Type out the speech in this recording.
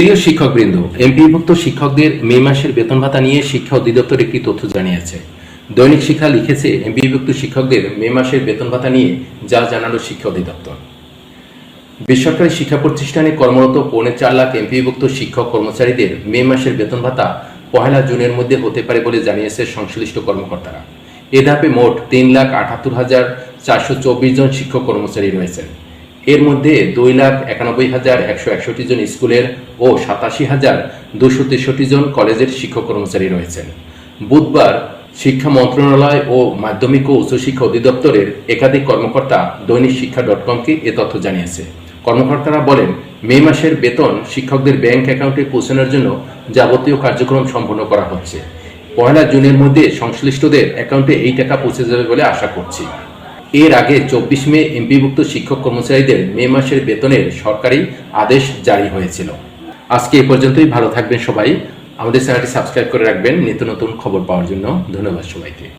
প্রিয় শিক্ষকবৃন্দ, এমপিভুক্ত শিক্ষকদের মে মাসের বেতন ভাতা নিয়ে শিক্ষা অধিদপ্তর একটি তথ্য জানিয়েছে। দৈনিক শিক্ষা লিখেছে, এমপিভুক্ত শিক্ষকদের মে মাসের বেতন ভাতা নিয়ে যা জানালো শিক্ষা অধিদপ্তর। বেসরকারি শিক্ষা প্রতিষ্ঠানে কর্মরত পৌনে চার লাখ এমপিভুক্ত শিক্ষক কর্মচারীদের মে মাসের বেতন ভাতা পহেলা জুনের মধ্যে হতে পারে বলে জানিয়েছে সংশ্লিষ্ট কর্মকর্তারা। এ ধাপে মোট তিন লাখ আটাত্তর হাজার চারশো চব্বিশ জন শিক্ষক কর্মচারী রয়েছেন। এর মধ্যে দুই লাখ একানব্বই হাজার একশো একষট্টি জন স্কুলের ও সাতাশি হাজার দুশো তেষট্টি জন কলেজের শিক্ষক কর্মচারী রয়েছেন। বুধবার শিক্ষা মন্ত্রণালয় ও মাধ্যমিক ও উচ্চশিক্ষা অধিদপ্তরের একাধিক কর্মকর্তা দৈনিক শিক্ষা ডট কমকে এ তথ্য জানিয়েছে। কর্মকর্তারা বলেন, মে মাসের বেতন শিক্ষকদের ব্যাংক অ্যাকাউন্টে পৌঁছানোর জন্য যাবতীয় কার্যক্রম সম্পন্ন করা হচ্ছে। পয়লা জুনের মধ্যে সংশ্লিষ্টদের অ্যাকাউন্টে এই টাকা পৌঁছে যাবে বলে আশা করছি। এর আগে চব্বিশ মে এমপিভুক্ত শিক্ষক কর্মচারীদের মে মাসের বেতনের সরকারি আদেশ জারি হয়েছিল। আজকে এ পর্যন্তই, ভালো থাকবেন সবাই। আমাদের চ্যানেলটি সাবস্ক্রাইব করে রাখবেন নিত্য নতুন খবর পাওয়ার জন্য। ধন্যবাদ সবাইকে।